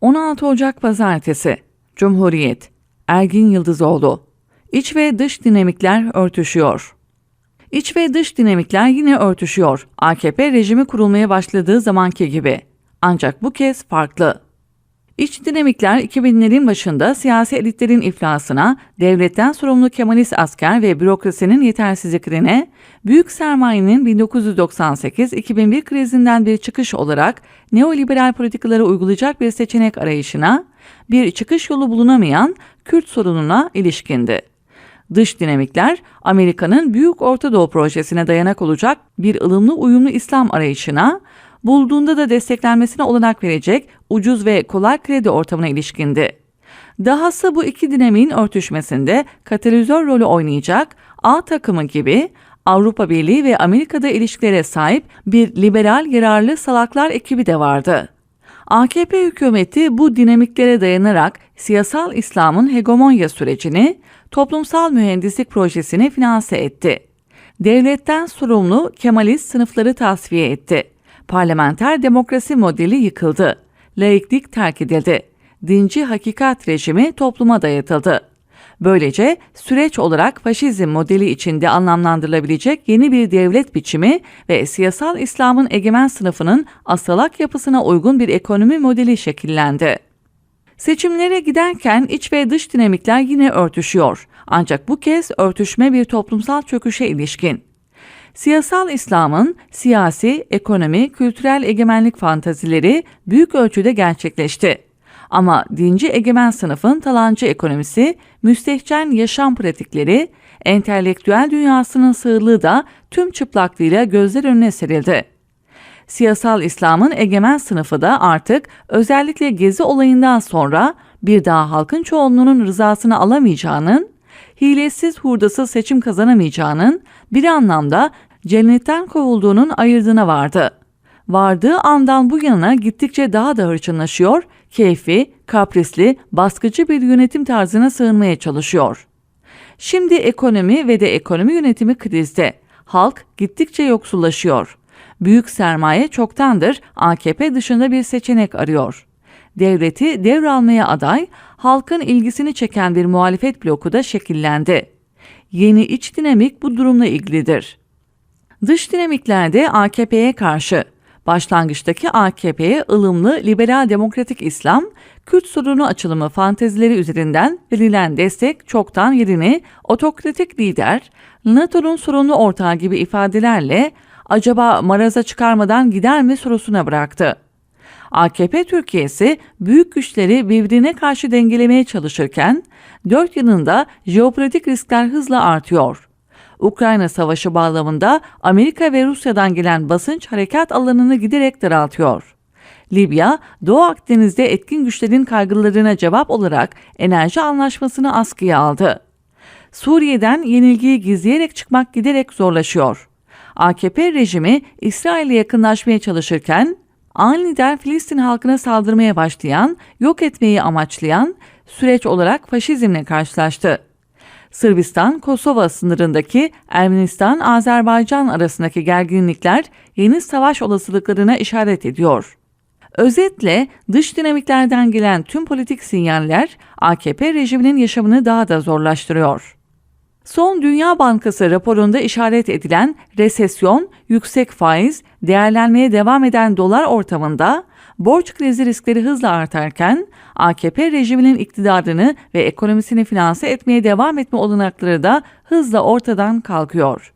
16 Ocak Pazartesi Cumhuriyet Ergin Yıldızoğlu İç ve dış dinamikler örtüşüyor. İç ve dış dinamikler yine örtüşüyor. AKP rejimi kurulmaya başladığı zamanki gibi. Ancak bu kez farklı. İç dinamikler 2000'lerin başında siyasi elitlerin iflasına, devletten sorumlu Kemalist asker ve bürokrasinin yetersizliklerine, büyük sermayenin 1998-2001 krizinden bir çıkış olarak neoliberal politikaları uygulayacak bir seçenek arayışına, bir çıkış yolu bulunamayan Kürt sorununa ilişkindi. Dış dinamikler, Amerika'nın Büyük Orta Doğu projesine dayanak olacak bir ılımlı uyumlu İslam arayışına, bulduğunda da desteklenmesine olanak verecek ucuz ve kolay kredi ortamına ilişkindi. Dahası bu iki dinamiğin örtüşmesinde katalizör rolü oynayacak A takımı gibi Avrupa Birliği ve Amerika'da ilişkilere sahip bir liberal yararlı salaklar ekibi de vardı. AKP hükümeti bu dinamiklere dayanarak siyasal İslam'ın hegemonya sürecini, toplumsal mühendislik projesini finanse etti. Devletten sorumlu Kemalist sınıfları tasfiye etti. Parlamenter demokrasi modeli yıkıldı. Laiklik terk edildi. Dinci hakikat rejimi topluma dayatıldı. Böylece süreç olarak faşizm modeli içinde anlamlandırılabilecek yeni bir devlet biçimi ve siyasal İslam'ın egemen sınıfının asalak yapısına uygun bir ekonomi modeli şekillendi. Seçimlere giderken iç ve dış dinamikler yine örtüşüyor. Ancak bu kez örtüşme bir toplumsal çöküşe ilişkin. Siyasal İslam'ın siyasi, ekonomi, kültürel egemenlik fantazileri büyük ölçüde gerçekleşti. Ama dinci egemen sınıfın talancı ekonomisi, müstehcen yaşam pratikleri, entelektüel dünyasının sığırlığı da tüm çıplaklığıyla gözler önüne serildi. Siyasal İslam'ın egemen sınıfı da artık özellikle gezi olayından sonra bir daha halkın çoğunluğunun rızasını alamayacağının, hilesiz hurdasız seçim kazanamayacağının bir anlamda cennetten kovulduğunun ayırdığına vardı. Vardığı andan bu yana gittikçe daha da hırçınlaşıyor, keyfi, kaprisli, baskıcı bir yönetim tarzına sığınmaya çalışıyor. Şimdi ekonomi ve de ekonomi yönetimi krizde. Halk gittikçe yoksullaşıyor. Büyük sermaye çoktandır AKP dışında bir seçenek arıyor. Devleti devralmaya aday, halkın ilgisini çeken bir muhalefet bloku da şekillendi. Yeni iç dinamik bu durumla ilgilidir. Dış dinamiklerde AKP'ye karşı başlangıçtaki AKP'ye ılımlı liberal demokratik İslam, Kürt sorunu açılımı fantezileri üzerinden verilen destek çoktan yerini otokratik lider, NATO'nun sorunlu ortağı gibi ifadelerle acaba maraza çıkarmadan gider mi sorusuna bıraktı. AKP Türkiye'si büyük güçleri birbirine karşı dengelemeye çalışırken dört yanında jeopolitik riskler hızla artıyor. Ukrayna Savaşı bağlamında Amerika ve Rusya'dan gelen basınç harekat alanını giderek daraltıyor. Libya, Doğu Akdeniz'de etkin güçlerin kaygılarına cevap olarak enerji anlaşmasını askıya aldı. Suriye'den yenilgiyi gizleyerek çıkmak giderek zorlaşıyor. AKP rejimi İsrail'e yakınlaşmaya çalışırken aniden Filistin halkına saldırmaya başlayan, yok etmeyi amaçlayan süreç olarak faşizmle karşılaştı. Sırbistan-Kosova sınırındaki Ermenistan-Azerbaycan arasındaki gerginlikler yeni savaş olasılıklarına işaret ediyor. Özetle dış dinamiklerden gelen tüm politik sinyaller AKP rejiminin yaşamını daha da zorlaştırıyor. Son Dünya Bankası raporunda işaret edilen resesyon, yüksek faiz, değerlenmeye devam eden dolar ortamında borç krizi riskleri hızla artarken AKP rejiminin iktidarını ve ekonomisini finanse etmeye devam etme olanakları da hızla ortadan kalkıyor.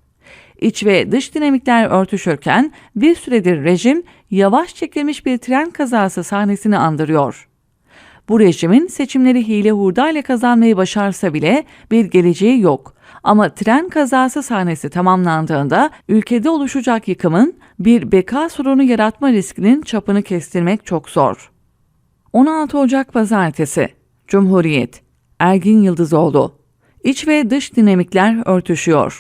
İç ve dış dinamikler örtüşürken bir süredir rejim yavaş çekilmiş bir tren kazası sahnesini andırıyor. Bu rejimin seçimleri hile hurdayla kazanmayı başarsa bile bir geleceği yok. Ama tren kazası sahnesi tamamlandığında ülkede oluşacak yıkımın bir beka sorunu yaratma riskinin çapını kestirmek çok zor. 16 Ocak Pazartesi Cumhuriyet Ergin Yıldızoğlu İç ve dış dinamikler örtüşüyor.